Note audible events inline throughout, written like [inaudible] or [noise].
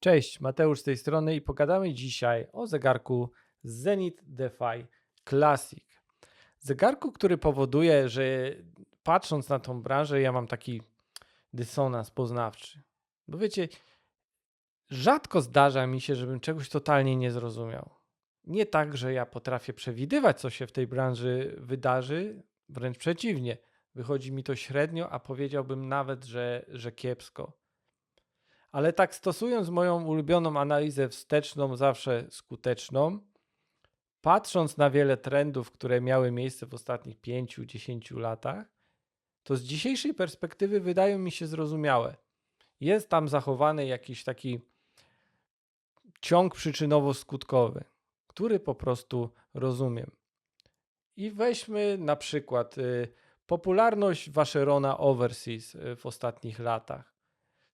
Cześć, Mateusz z tej strony i pogadamy dzisiaj o zegarku Zenith Defy Classic. Zegarku, który powoduje, że patrząc na tą branżę, ja mam taki dysonans poznawczy. Bo wiecie, rzadko zdarza mi się, żebym czegoś totalnie nie zrozumiał. Nie tak, że ja potrafię przewidywać, co się w tej branży wydarzy, wręcz przeciwnie. Wychodzi mi to średnio, a powiedziałbym nawet, że, że kiepsko. Ale tak stosując moją ulubioną analizę wsteczną, zawsze skuteczną, patrząc na wiele trendów, które miały miejsce w ostatnich 5-10 latach, to z dzisiejszej perspektywy wydają mi się zrozumiałe. Jest tam zachowany jakiś taki ciąg przyczynowo-skutkowy, który po prostu rozumiem. I weźmy na przykład y, popularność Vacherona Overseas y, w ostatnich latach.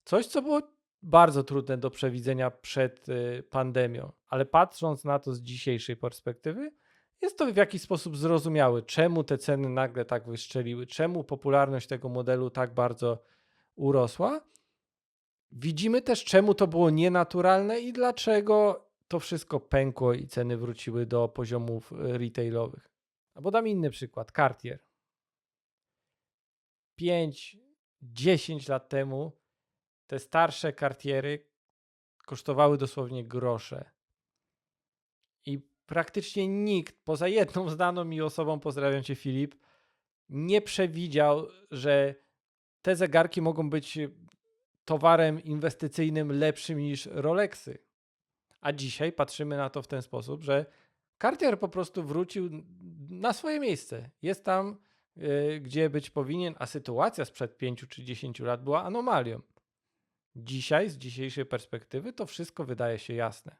Coś, co było bardzo trudne do przewidzenia przed y, pandemią, ale patrząc na to z dzisiejszej perspektywy, jest to w jakiś sposób zrozumiałe, czemu te ceny nagle tak wystrzeliły, czemu popularność tego modelu tak bardzo urosła. Widzimy też, czemu to było nienaturalne i dlaczego to wszystko pękło i ceny wróciły do poziomów y, retailowych. Albo dam inny przykład, Cartier. 5-10 lat temu te starsze kartiery kosztowały dosłownie grosze. I praktycznie nikt, poza jedną [laughs] znaną mi osobą, pozdrawiam cię Filip, nie przewidział, że te zegarki mogą być towarem inwestycyjnym lepszym niż Rolexy. A dzisiaj patrzymy na to w ten sposób, że Cartier po prostu wrócił na swoje miejsce. Jest tam, yy, gdzie być powinien, a sytuacja sprzed 5 czy 10 lat była anomalią. Dzisiaj, z dzisiejszej perspektywy, to wszystko wydaje się jasne.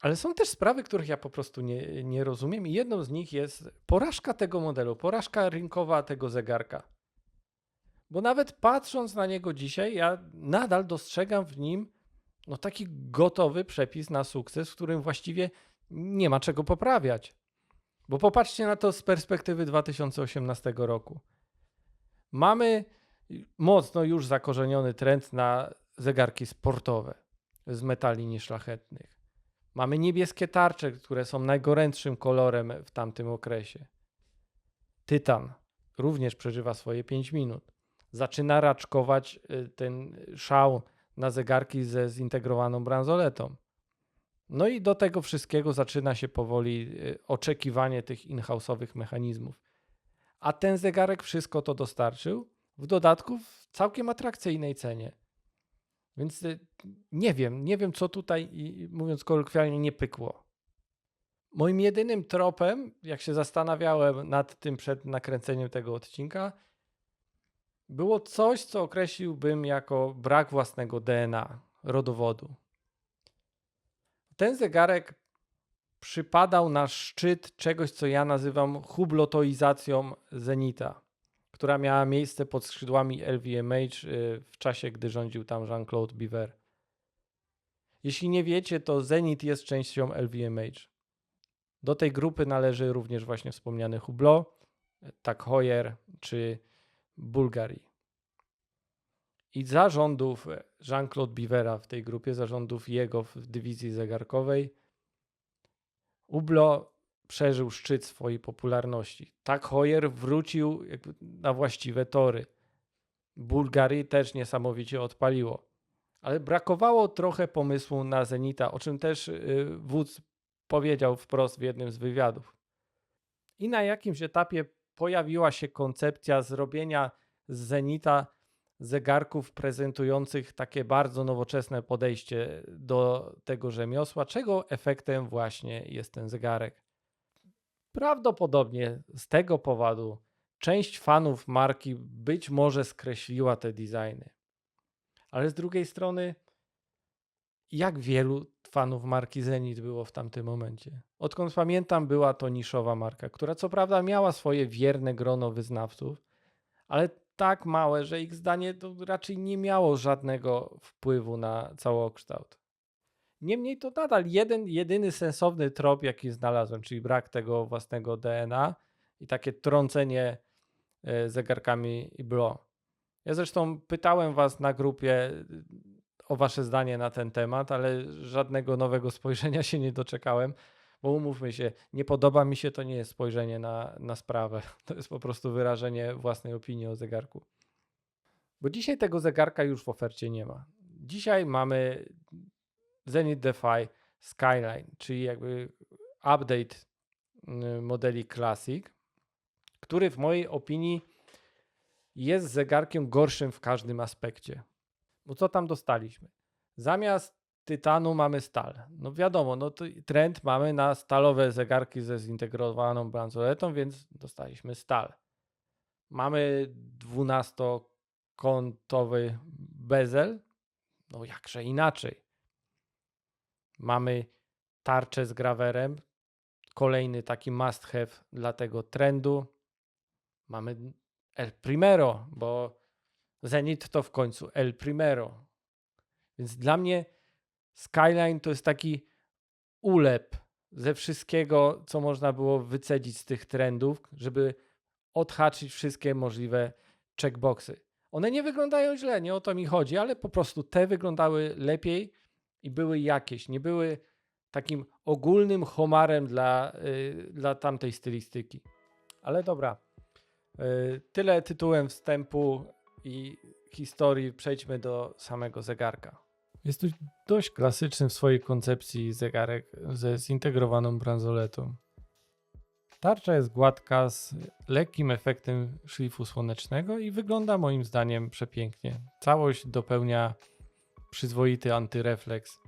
Ale są też sprawy, których ja po prostu nie, nie rozumiem, i jedną z nich jest porażka tego modelu, porażka rynkowa tego zegarka. Bo nawet patrząc na niego dzisiaj, ja nadal dostrzegam w nim no, taki gotowy przepis na sukces, w którym właściwie nie ma czego poprawiać. Bo popatrzcie na to z perspektywy 2018 roku. Mamy mocno już zakorzeniony trend na zegarki sportowe z metali nieszlachetnych. Mamy niebieskie tarcze, które są najgorętszym kolorem w tamtym okresie. Tytan również przeżywa swoje 5 minut. Zaczyna raczkować y, ten szał na zegarki ze zintegrowaną bransoletą. No i do tego wszystkiego zaczyna się powoli y, oczekiwanie tych in-house'owych mechanizmów. A ten zegarek wszystko to dostarczył, w dodatku w całkiem atrakcyjnej cenie. Więc y, nie wiem, nie wiem co tutaj, mówiąc kolokwialnie, nie pykło. Moim jedynym tropem, jak się zastanawiałem nad tym przed nakręceniem tego odcinka, było coś, co określiłbym jako brak własnego DNA, rodowodu. Ten zegarek przypadał na szczyt czegoś, co ja nazywam hublotoizacją Zenita która miała miejsce pod skrzydłami LVMH y, w czasie, gdy rządził tam Jean-Claude Biver. Jeśli nie wiecie, to Zenit jest częścią LVMH. Do tej grupy należy również właśnie wspomniany Hublot, Tag Heuer czy Bulgari. I zarządów Jean-Claude Bivera w tej grupie, zarządów jego w dywizji zegarkowej, Hublot przeżył szczyt swojej popularności. Tak Hoyer wrócił na właściwe tory. Bułgarii też niesamowicie odpaliło. Ale brakowało trochę pomysłu na Zenita, o czym też y, wódz powiedział wprost w jednym z wywiadów. I na jakimś etapie pojawiła się koncepcja zrobienia z Zenita zegarków prezentujących takie bardzo nowoczesne podejście do tego rzemiosła, czego efektem właśnie jest ten zegarek. Prawdopodobnie z tego powodu część fanów marki być może skreśliła te designy. Ale z drugiej strony, jak wielu fanów marki Zenit było w tamtym momencie? Odkąd pamiętam, była to niszowa marka, która co prawda miała swoje wierne grono wyznawców, ale tak małe, że ich zdanie to raczej nie miało żadnego wpływu na całokształt. Niemniej to nadal jeden, jedyny sensowny trop, jaki znalazłem, czyli brak tego własnego DNA i takie trącenie e, zegarkami i blo. Ja zresztą pytałem was na grupie o wasze zdanie na ten temat, ale żadnego nowego spojrzenia się nie doczekałem, bo umówmy się, nie podoba mi się, to nie jest spojrzenie na, na sprawę. [laughs] To jest po prostu wyrażenie własnej opinii o zegarku. Bo dzisiaj tego zegarka już w ofercie nie ma. Dzisiaj mamy Zenith Defy Skyline, czyli jakby update y, modeli Classic, który w mojej opinii jest zegarkiem gorszym w każdym aspekcie. Bo co tam dostaliśmy? Zamiast tytanu mamy stal. No wiadomo, no to trend mamy na stalowe zegarki ze zintegrowaną bransoletą, więc dostaliśmy stal. Mamy 12-kątowy bezel. No jakże inaczej. Mamy tarczę z grawerem. Kolejny taki must have dla tego trendu. Mamy El Primero, bo Zenit to w końcu El Primero. Więc dla mnie Skyline to jest taki ulep ze wszystkiego, co można było wycedzić z tych trendów, żeby odhaczyć wszystkie możliwe checkboxy. One nie wyglądają źle, nie o to mi chodzi, ale po prostu te wyglądały lepiej i były jakieś, nie były takim ogólnym homarem dla, yy, dla tamtej stylistyki. Ale dobra, yy, tyle tytułem wstępu i historii, przejdźmy do samego zegarka. Jest to dość klasyczny w swojej koncepcji zegarek ze zintegrowaną bransoletą. Tarcza jest gładka z lekkim efektem szlifu słonecznego i wygląda moim zdaniem przepięknie. Całość dopełnia przyzwoity antyrefleks.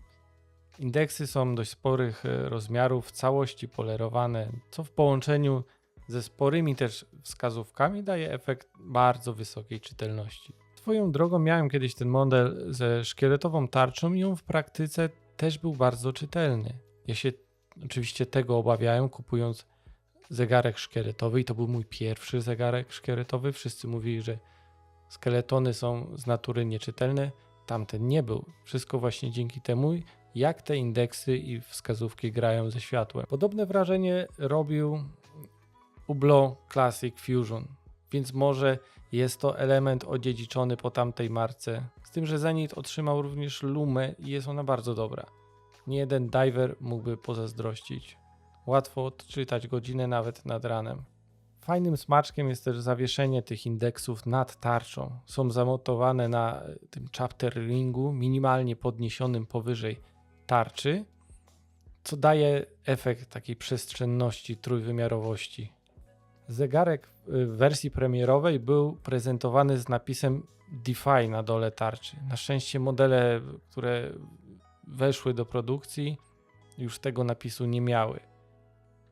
Indeksy są dość sporych e, rozmiarów, w całości polerowane, co w połączeniu ze sporymi też wskazówkami daje efekt bardzo wysokiej czytelności. Swoją drogą miałem kiedyś ten model ze szkieletową tarczą i on w praktyce też był bardzo czytelny. Ja się oczywiście tego obawiałem, kupując zegarek szkieletowy i to był mój pierwszy zegarek szkieletowy. Wszyscy mówili, że skeletony są z natury nieczytelne. Tamten nie był. Wszystko właśnie dzięki temu, jak te indeksy i wskazówki grają ze światłem. Podobne wrażenie robił Hublot Classic Fusion, więc może jest to element odziedziczony po tamtej marce. Z tym, że Zenit otrzymał również Lumę i jest ona bardzo dobra. Nie jeden diver mógłby pozazdrościć. Łatwo odczytać godzinę nawet nad ranem. Fajnym smaczkiem jest też zawieszenie tych indeksów nad tarczą. Są zamontowane na tym chapter ringu, minimalnie podniesionym powyżej tarczy, co daje efekt takiej przestrzenności, trójwymiarowości. Zegarek w wersji premierowej był prezentowany z napisem DeFi na dole tarczy. Na szczęście modele, które weszły do produkcji, już tego napisu nie miały.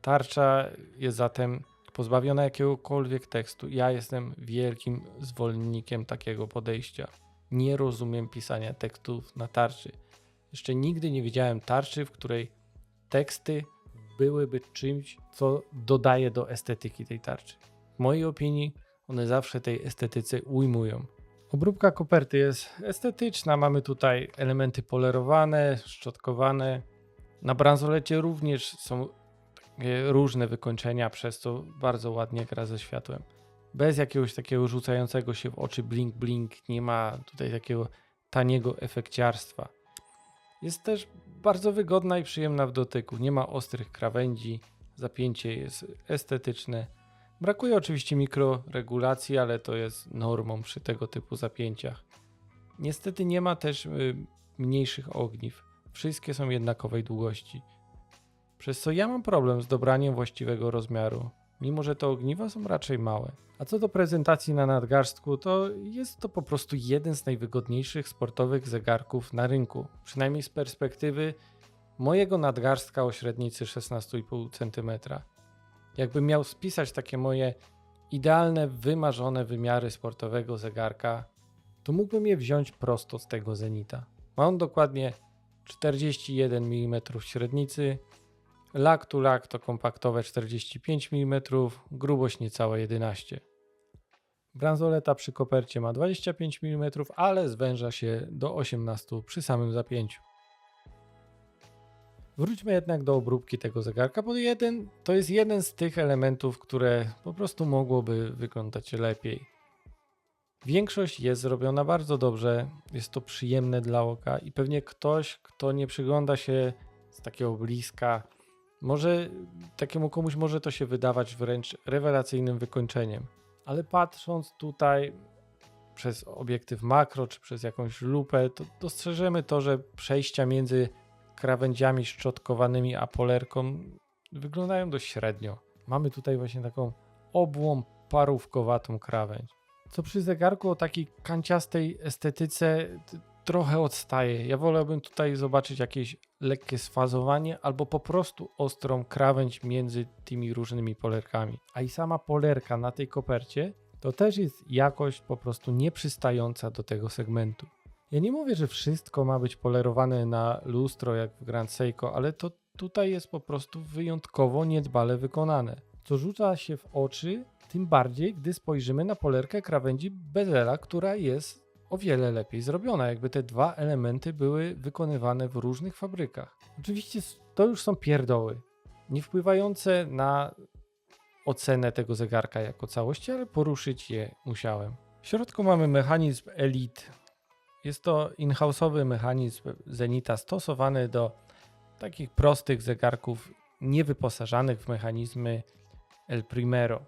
Tarcza jest zatem pozbawiona jakiegokolwiek tekstu. Ja jestem wielkim zwolennikiem takiego podejścia. Nie rozumiem pisania tekstów na tarczy. Jeszcze nigdy nie widziałem tarczy, w której teksty byłyby czymś, co dodaje do estetyki tej tarczy. W mojej opinii one zawsze tej estetyce ujmują. Obróbka koperty jest estetyczna, mamy tutaj elementy polerowane, szczotkowane. Na bransolecie również są różne wykończenia, przez co bardzo ładnie gra ze światłem. Bez jakiegoś takiego rzucającego się w oczy blink blink, nie ma tutaj takiego taniego efekciarstwa. Jest też bardzo wygodna i przyjemna w dotyku. Nie ma ostrych krawędzi, zapięcie jest estetyczne. Brakuje oczywiście mikroregulacji, ale to jest normą przy tego typu zapięciach. Niestety nie ma też y, mniejszych ogniw. Wszystkie są jednakowej długości. Przez co ja mam problem z dobraniem właściwego rozmiaru, mimo że te ogniwa są raczej małe. A co do prezentacji na nadgarstku, to jest to po prostu jeden z najwygodniejszych sportowych zegarków na rynku, przynajmniej z perspektywy mojego nadgarstka o średnicy 16,5 cm. Jakbym miał spisać takie moje idealne, wymarzone wymiary sportowego zegarka, to mógłbym je wziąć prosto z tego Zenita. Ma on dokładnie 41 mm średnicy, Lak to lak to kompaktowe 45 mm, grubość niecałe 11. Bransoleta przy kopercie ma 25 mm, ale zwęża się do 18 przy samym zapięciu. Wróćmy jednak do obróbki tego zegarka, bo jeden, to jest jeden z tych elementów, które po prostu mogłoby wyglądać lepiej. Większość jest zrobiona bardzo dobrze, jest to przyjemne dla oka i pewnie ktoś, kto nie przygląda się z takiego bliska, może takiemu komuś może to się wydawać wręcz rewelacyjnym wykończeniem. Ale patrząc tutaj przez obiektyw makro czy przez jakąś lupę, to dostrzeżemy to, że przejścia między krawędziami szczotkowanymi a polerką wyglądają dość średnio. Mamy tutaj właśnie taką obłą parówkowatą krawędź. Co przy zegarku o takiej kanciastej estetyce trochę odstaje. Ja wolałbym tutaj zobaczyć jakieś lekkie sfazowanie albo po prostu ostrą krawędź między tymi różnymi polerkami. A i sama polerka na tej kopercie to też jest jakość po prostu nieprzystająca do tego segmentu. Ja nie mówię, że wszystko ma być polerowane na lustro jak w Grand Seiko, ale to tutaj jest po prostu wyjątkowo niedbale wykonane. Co rzuca się w oczy, tym bardziej, gdy spojrzymy na polerkę krawędzi bezela, która jest o wiele lepiej zrobiona, jakby te dwa elementy były wykonywane w różnych fabrykach. Oczywiście to już są pierdoły, nie wpływające na ocenę tego zegarka jako całości, ale poruszyć je musiałem. W środku mamy mechanizm Elite. Jest to in-house'owy mechanizm Zenita stosowany do takich prostych zegarków niewyposażanych w mechanizmy El Primero.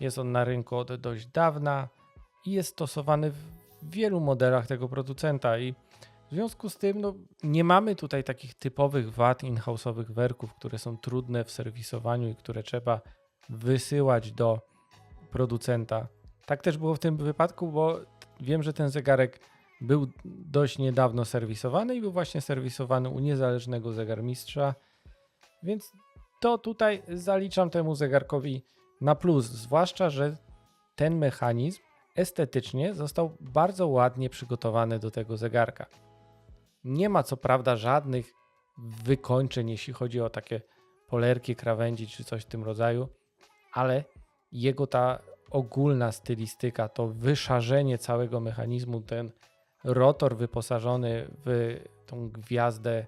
Jest on na rynku od dość dawna i jest stosowany w wielu modelach tego producenta i w związku z tym no, nie mamy tutaj takich typowych wad in-house'owych werków, które są trudne w serwisowaniu i które trzeba wysyłać do producenta. Tak też było w tym wypadku, bo wiem, że ten zegarek był dość niedawno serwisowany i był właśnie serwisowany u niezależnego zegarmistrza, więc to tutaj zaliczam temu zegarkowi na plus, zwłaszcza, że ten mechanizm estetycznie został bardzo ładnie przygotowany do tego zegarka. Nie ma co prawda żadnych wykończeń, jeśli chodzi o takie polerki, krawędzi czy coś w tym rodzaju, ale jego ta ogólna stylistyka, to wyszarzenie całego mechanizmu, ten rotor wyposażony w tą gwiazdę,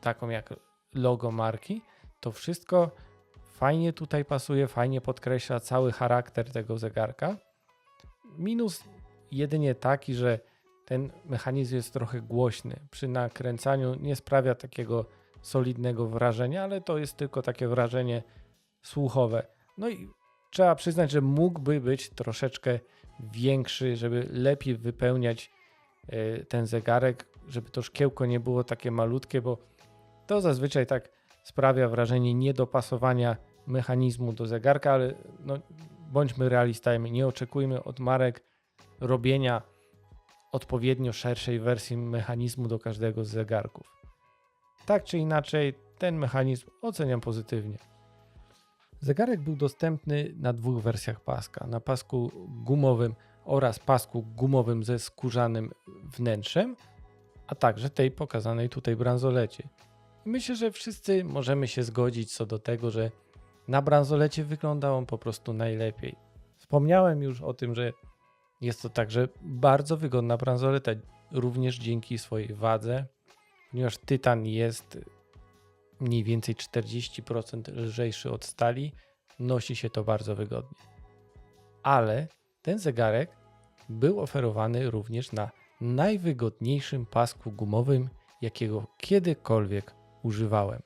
taką jak logo marki, to wszystko fajnie tutaj pasuje, fajnie podkreśla cały charakter tego zegarka. Minus jedynie taki, że ten mechanizm jest trochę głośny. Przy nakręcaniu nie sprawia takiego solidnego wrażenia, ale to jest tylko takie wrażenie słuchowe. No i trzeba przyznać, że mógłby być troszeczkę większy, żeby lepiej wypełniać e, ten zegarek, żeby to szkiełko nie było takie malutkie, bo to zazwyczaj tak sprawia wrażenie niedopasowania mechanizmu do zegarka, ale no, bądźmy realistami, nie oczekujmy od marek robienia odpowiednio szerszej wersji mechanizmu do każdego z zegarków. Tak czy inaczej, ten mechanizm oceniam pozytywnie. Zegarek był dostępny na dwóch wersjach paska: na pasku gumowym oraz pasku gumowym ze skórzanym wnętrzem, a także tej pokazanej tutaj bransolecie. Myślę, że wszyscy możemy się zgodzić co do tego, że na bransolecie wygląda on po prostu najlepiej. Wspomniałem już o tym, że jest to także bardzo wygodna bransoleta, również dzięki swojej wadze, ponieważ tytan jest mniej więcej 40% lżejszy od stali, nosi się to bardzo wygodnie. Ale ten zegarek był oferowany również na najwygodniejszym pasku gumowym, jakiego kiedykolwiek używałem.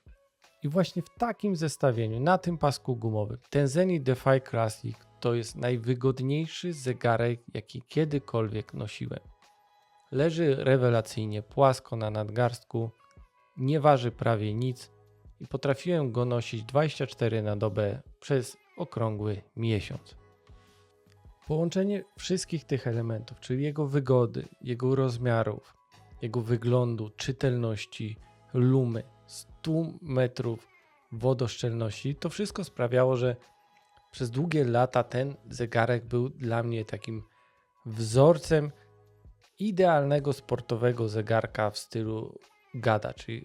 I właśnie w takim zestawieniu, na tym pasku gumowym, ten Zenith Defy Classic to jest najwygodniejszy zegarek, jaki kiedykolwiek nosiłem. Leży rewelacyjnie płasko na nadgarstku, nie waży prawie nic i potrafiłem go nosić 24 na dobę przez okrągły miesiąc. Połączenie wszystkich tych elementów, czyli jego wygody, jego rozmiarów, jego wyglądu, czytelności, lumy, 100 metrów wodoszczelności, to wszystko sprawiało, że przez długie lata ten zegarek był dla mnie takim wzorcem idealnego sportowego zegarka w stylu GADA, czyli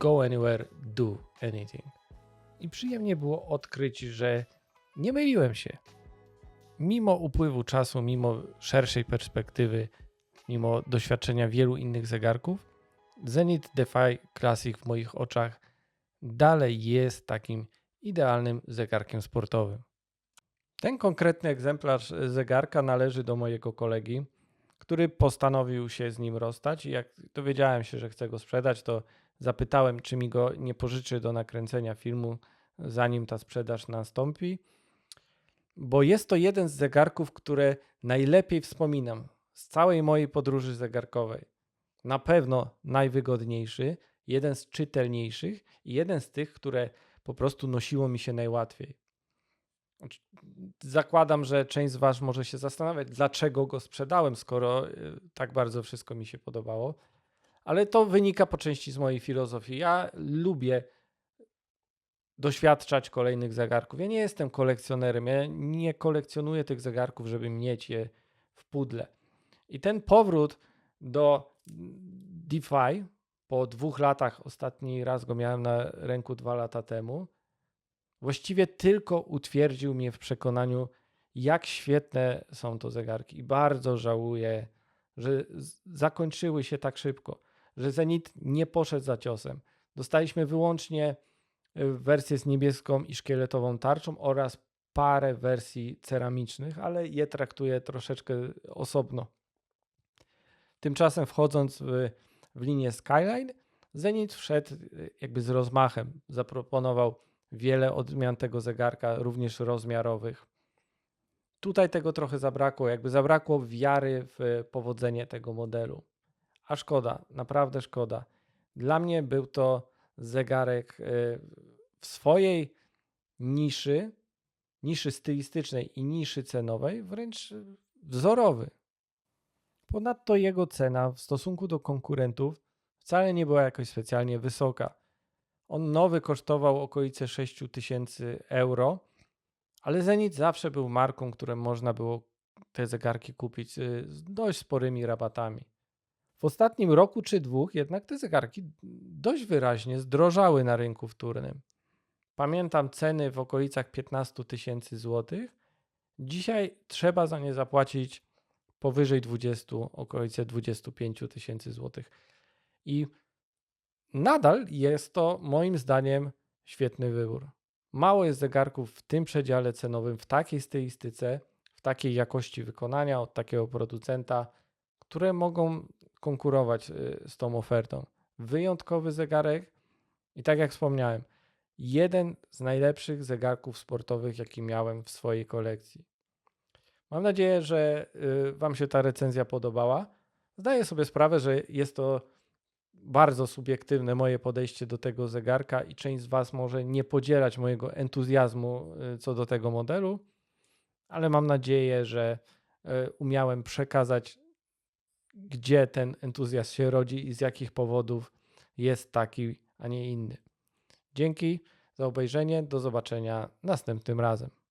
Go Anywhere, Do Anything. I przyjemnie było odkryć, że nie myliłem się. Mimo upływu czasu, mimo szerszej perspektywy, mimo doświadczenia wielu innych zegarków, Zenith Defy Classic w moich oczach dalej jest takim idealnym zegarkiem sportowym. Ten konkretny egzemplarz zegarka należy do mojego kolegi, który postanowił się z nim rozstać. I jak dowiedziałem się, że chce go sprzedać, to zapytałem, czy mi go nie pożyczy do nakręcenia filmu, zanim ta sprzedaż nastąpi. Bo jest to jeden z zegarków, które najlepiej wspominam z całej mojej podróży zegarkowej. Na pewno najwygodniejszy, jeden z czytelniejszych i jeden z tych, które po prostu nosiło mi się najłatwiej. Znaczy, zakładam, że część z Was może się zastanawiać, dlaczego go sprzedałem, skoro y, tak bardzo wszystko mi się podobało. Ale to wynika po części z mojej filozofii. Ja lubię doświadczać kolejnych zegarków. Ja nie jestem kolekcjonerem. Ja nie kolekcjonuję tych zegarków, żeby mieć je w pudle. I ten powrót do DeFi po dwóch latach, ostatni raz go miałem na ręku dwa lata temu, właściwie tylko utwierdził mnie w przekonaniu, jak świetne są to zegarki. I bardzo żałuję, że zakończyły się tak szybko, że Zenit nie poszedł za ciosem. Dostaliśmy wyłącznie y, wersję z niebieską i szkieletową tarczą oraz parę wersji ceramicznych, ale je traktuję troszeczkę osobno. Tymczasem wchodząc w, w linię Skyline, Zenit wszedł y, jakby z rozmachem. Zaproponował wiele odmian tego zegarka, również rozmiarowych. Tutaj tego trochę zabrakło, jakby zabrakło wiary w powodzenie tego modelu. A szkoda, naprawdę szkoda. Dla mnie był to zegarek y, w swojej niszy, niszy stylistycznej i niszy cenowej, wręcz wzorowy. Ponadto jego cena w stosunku do konkurentów wcale nie była jakoś specjalnie wysoka. On nowy kosztował okolice 6 tysięcy euro, ale Zenit zawsze był marką, którą można było te zegarki kupić z dość sporymi rabatami. W ostatnim roku czy dwóch jednak te zegarki dość wyraźnie zdrożały na rynku wtórnym. Pamiętam ceny w okolicach 15 tysięcy złotych. Dzisiaj trzeba za nie zapłacić powyżej 20, okolice 25 tysięcy złotych. I nadal jest to moim zdaniem świetny wybór. Mało jest zegarków w tym przedziale cenowym, w takiej stylistyce, w takiej jakości wykonania od takiego producenta, które mogą konkurować y, z tą ofertą. Wyjątkowy zegarek i tak jak wspomniałem, jeden z najlepszych zegarków sportowych, jaki miałem w swojej kolekcji. Mam nadzieję, że y, Wam się ta recenzja podobała. Zdaję sobie sprawę, że jest to bardzo subiektywne moje podejście do tego zegarka i część z Was może nie podzielać mojego entuzjazmu y, co do tego modelu, ale mam nadzieję, że y, umiałem przekazać, gdzie ten entuzjazm się rodzi i z jakich powodów jest taki, a nie inny. Dzięki za obejrzenie. Do zobaczenia następnym razem.